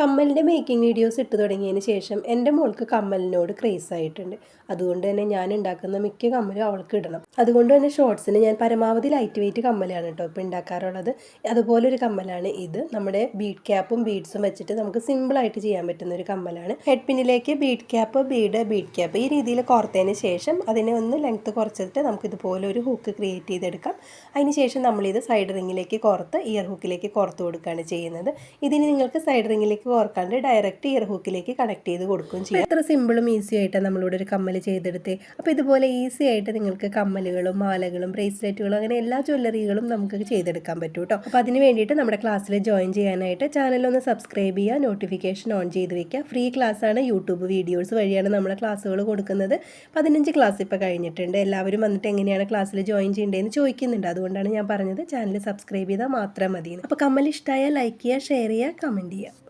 കമ്മലിന്റെ making videos ഇട്ട് തുടങ്ങിയതിന് ശേഷം എന്റെ മോൾക്ക് കമ്മലിനോട് ക്രേസ് ആയിട്ടുണ്ട്. അതുകൊണ്ട് തന്നെ ഞാൻ ഉണ്ടാക്കുന്ന മിക്ക കമ്മലും അവൾക്ക് ഇടണം. അതുകൊണ്ട് തന്നെ ഷോർട്സിന് ഞാൻ പരമാവധി ലൈറ്റ് വെയിറ്റ് കമ്മലാണ് കേട്ടോ ഇപ്പോൾ ഉണ്ടാക്കാറുള്ളത്. അതുപോലെ ഒരു കമ്മലാണ് ഇത്. നമ്മുടെ ബീഡ് ക്യാപ്പും ബീഡ്സും വെച്ചിട്ട് നമുക്ക് സിമ്പിളായിട്ട് ചെയ്യാൻ പറ്റുന്ന ഒരു കമ്മലാണ്. ഹെഡ് പിന്നിലേക്ക് bead cap bead bead cap ഈ രീതിയിൽ കോർത്തതിന് ശേഷം അതിനെ ഒന്ന് ലെങ്ത്ത് കുറച്ചിട്ട് നമുക്ക് ഇതുപോലെ ഒരു ഹുക്ക് ക്രിയേറ്റ് ചെയ്തെടുക്കാം. അതിന് ശേഷം നമ്മളിത് സൈഡ് റിങ്ങിലേക്ക് കോർത്ത് ഇയർ ഹുക്കിലേക്ക് കോർത്ത് കൊടുക്കുകയാണ് ചെയ്യുന്നത്. ഇതിന് നിങ്ങൾക്ക് സൈഡ് റിങ്ങിലേക്ക് കോർക്കാണ്ട് ഡയറക്റ്റ് ഇയർ ഹൂക്കിലേക്ക് കണക്ട് ചെയ്ത് കൊടുക്കുകയും ചെയ്യാം. എത്ര സിമ്പിളും ഈസി ആയിട്ട് നമ്മളിവിടെ ഒരു കമ്മൽ ചെയ്തെടുത്ത്. അപ്പോൾ ഇതുപോലെ ഈസി ആയിട്ട് നിങ്ങൾക്ക് കമ്മലുകളും മാലകളും ബ്രേസ്ലെറ്റുകളും അങ്ങനെ എല്ലാ ജ്വല്ലറികളും നമുക്ക് ചെയ്തെടുക്കാൻ പറ്റും കേട്ടോ. അപ്പോൾ അതിന് വേണ്ടിയിട്ട് നമ്മുടെ ക്ലാസ്സിൽ ജോയിൻ ചെയ്യാനായിട്ട് ചാനലൊന്ന് സബ്സ്ക്രൈബ് ചെയ്യുക നോട്ടിഫിക്കേഷൻ ഓൺ ചെയ്ത് വെക്കുക. ഫ്രീ ക്ലാസ്സാണ് യൂട്യൂബ് വീഡിയോസ് വഴിയാണ് നമ്മൾ ക്ലാസ്സുകൾ കൊടുക്കുന്നത്. പതിനഞ്ച് ക്ലാസ് ഇപ്പോൾ കഴിഞ്ഞിട്ടുണ്ട്. എല്ലാവരും വന്നിട്ട് എങ്ങനെയാണ് ക്ലാസ്സിൽ ജോയിൻ ചെയ്യേണ്ടതെന്ന് ചോദിക്കുന്നുണ്ട്. അതുകൊണ്ടാണ് ഞാൻ പറഞ്ഞത് ചാനൽ സബ്സ്ക്രൈബ് ചെയ്താൽ മാത്രം മതി അപ്പോൾ കമ്മൽ ഇഷ്ടമായാൽ ലൈക്ക് ചെയ്യുക ഷെയർ ചെയ്യുക കമന്റ് ചെയ്യുക.